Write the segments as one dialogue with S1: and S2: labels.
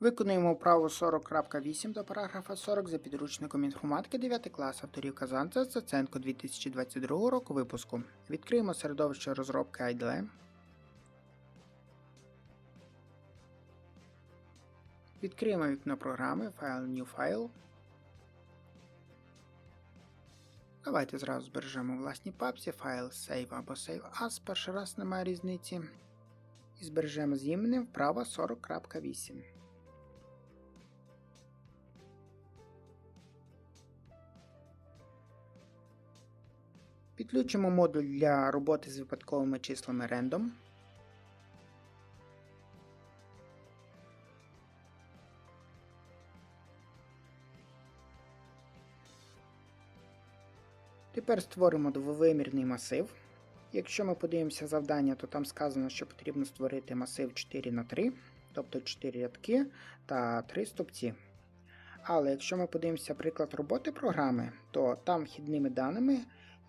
S1: Виконуємо вправу 40.8 до параграфа 40 за підручником інформатики 9 клас авторів Казанця Цаценко 2022 року випуску. Відкриємо середовище розробки IDLE. Відкриємо вікно програми File New File. Давайте зразу збережемо в власній папці файл Save або Save As, перший раз немає різниці. І збережемо з іменем вправа 40.8. Підключимо модуль для роботи з випадковими числами Random. Тепер створимо двовимірний масив. Якщо ми подивимося завдання, то там сказано, що потрібно створити масив 4 на 3 тобто 4 рядки та 3 стопці. Але якщо ми подивимося приклад роботи програми, то там вхідними даними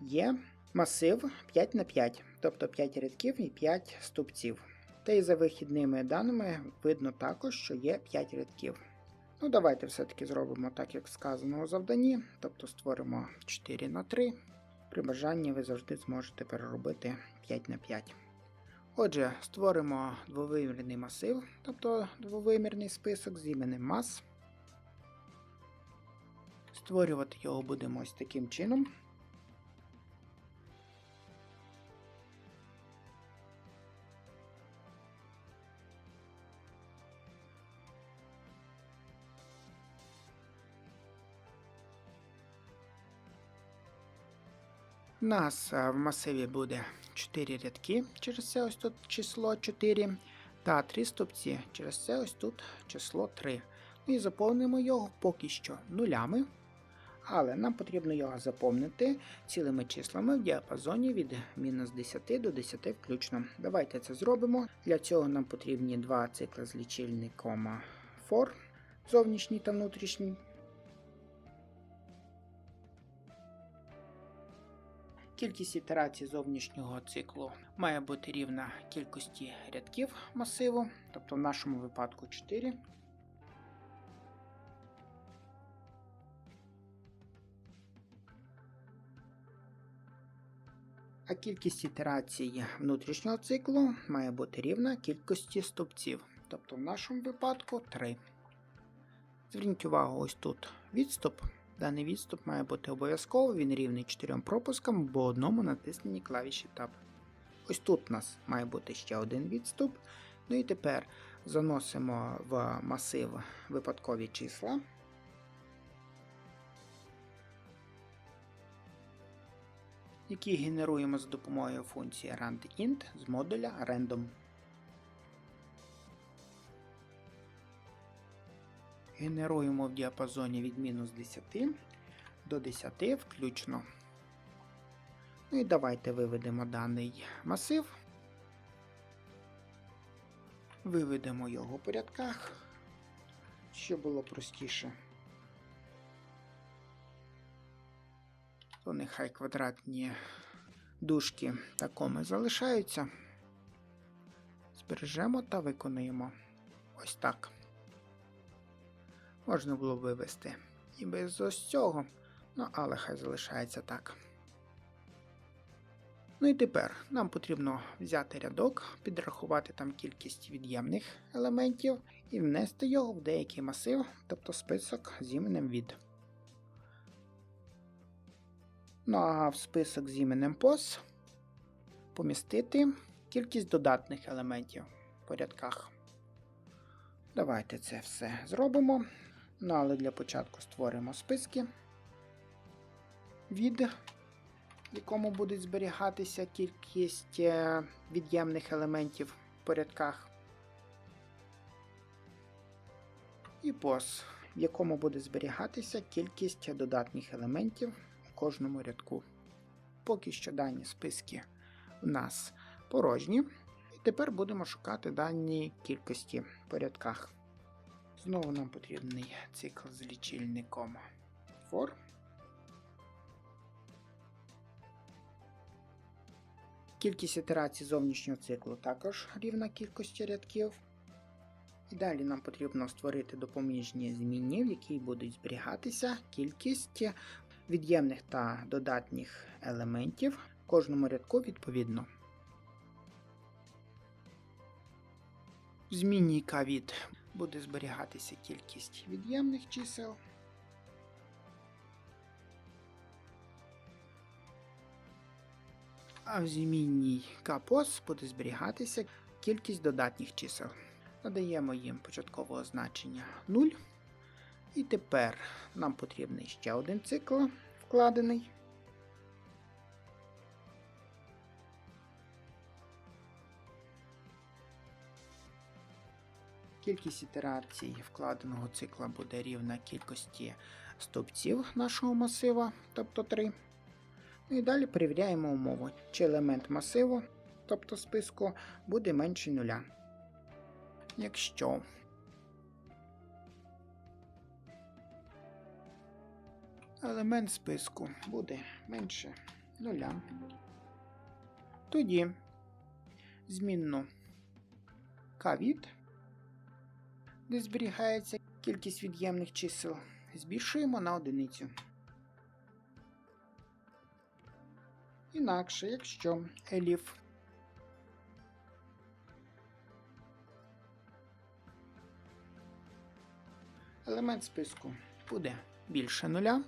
S1: є масив 5 на 5 тобто 5 рядків і 5 стовпців. Та і за вихідними даними видно також, що є 5 рядків. Ну, давайте все-таки зробимо так, як сказано у завданні, тобто створимо 4 на 3. При бажанні ви завжди зможете переробити 5 на 5. Отже, створимо двовимірний масив, тобто двовимірний список з іменем мас. Створювати його будемо ось таким чином. У нас е, в масиві буде 4 рядки, через це ось тут число 4, та 3 стопці, через це ось тут число 3. Ну і заповнимо його поки що нулями. Але нам потрібно його заповнити цілими числами в діапазоні від мінус 10 до 10 включно. Давайте це зробимо. Для цього нам потрібні два цикли з лічильником for, зовнішній та внутрішній. Кількість ітерацій зовнішнього циклу має бути рівна кількості рядків масиву, тобто в нашому випадку 4. А кількість ітерацій внутрішнього циклу має бути рівна кількості стовпців, тобто в нашому випадку 3. Зверніть увагу, ось тут відступ. Даний відступ має бути обов'язково, він рівний 4 пропускам або одному натисненні клавіші Tab. Ось тут у нас має бути ще один відступ. Ну і тепер заносимо в масив випадкові числа. Які генеруємо за допомогою функції randint з модуля random. Генеруємо в діапазоні від мінус 10 до 10 включно. Ну і давайте виведемо даний масив. Виведемо його по рядках, щоб було простіше. То нехай квадратні дужки такими залишаються. Збережемо та виконуємо ось так можна було вивести і без ось цього, ну але хай залишається так. Ну і тепер нам потрібно взяти рядок, підрахувати там кількість від'ємних елементів і внести його в деякий масив, тобто список з іменем від. Ну а в список з іменем POS помістити кількість додатних елементів по рядках. Давайте це все зробимо. Ну, але для початку створимо списки, від, в якому будуть зберігатися кількість е, від'ємних елементів в порядках. І пос, в якому буде зберігатися кількість додатних елементів у кожному рядку. Поки що дані списки у нас порожні. І тепер будемо шукати дані кількості в порядках. Знову нам потрібний цикл з лічильником for. Кількість ітерацій зовнішнього циклу також рівна кількості рядків. І далі нам потрібно створити допоміжні змінні, в якій будуть зберігатися кількість від'ємних та додатніх елементів кожному рядку відповідно. В змінній від буде зберігатися кількість від'ємних чисел. А в змінній kpos буде зберігатися кількість додатніх чисел. Надаємо їм початкового значення 0. І тепер нам потрібний ще один цикл вкладений. Кількість ітерацій вкладеного цикла буде рівна кількості стовпців нашого масива, тобто 3. Ну і далі перевіряємо умову, чи елемент масиву, тобто списку, буде менше нуля. Якщо елемент списку буде менше нуля, тоді змінну кавід, де зберігається кількість від'ємних чисел, збільшуємо на одиницю. Інакше, якщо еліф. Елемент списку буде більше нуля,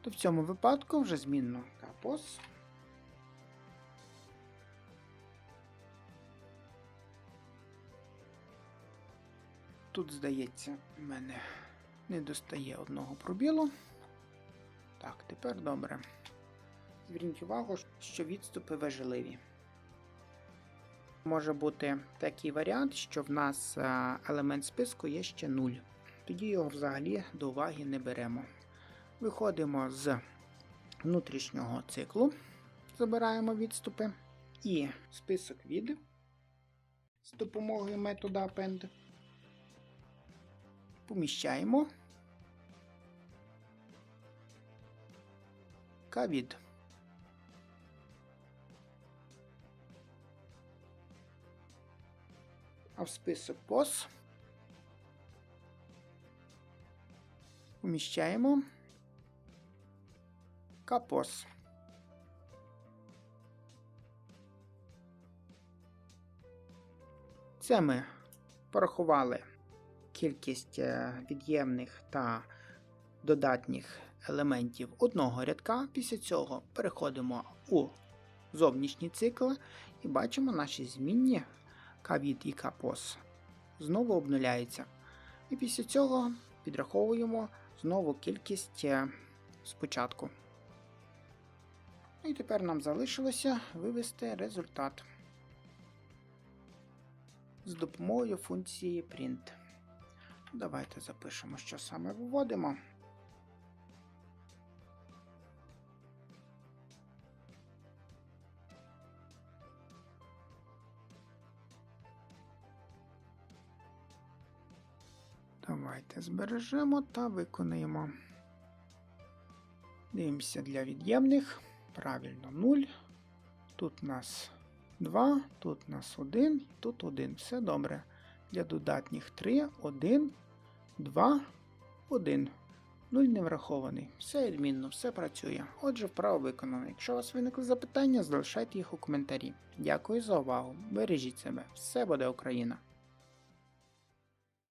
S1: то в цьому випадку вже змінно. Капос Тут, здається, в мене не достає одного пробілу. Так, тепер добре. Зверніть увагу, що відступи важливі. Може бути такий варіант, що в нас е, елемент списку є ще 0. Тоді його взагалі до уваги не беремо. Виходимо з внутрішнього циклу, забираємо відступи, і список від з допомогою методу append поміщаємо кавід. А в список POS поміщаємо капос. Це ми порахували кількість е, від'ємних та додатніх елементів одного рядка. Після цього переходимо у зовнішній цикл і бачимо наші змінні кавід і капос. Знову обнуляється. І після цього підраховуємо знову кількість е, спочатку. І тепер нам залишилося вивести результат з допомогою функції print. Давайте запишемо, що саме виводимо. Давайте збережемо та виконаємо. Дивимося для від'ємних. Правильно 0. Тут у нас 2, тут у нас 1, тут 1. Все добре. Для додатніх 3, 1, 2, 1. 0 не врахований. Все відмінно, все працює. Отже, вправо виконано. Якщо у вас виникли запитання, залишайте їх у коментарі. Дякую за увагу. Бережіть себе. Все буде Україна!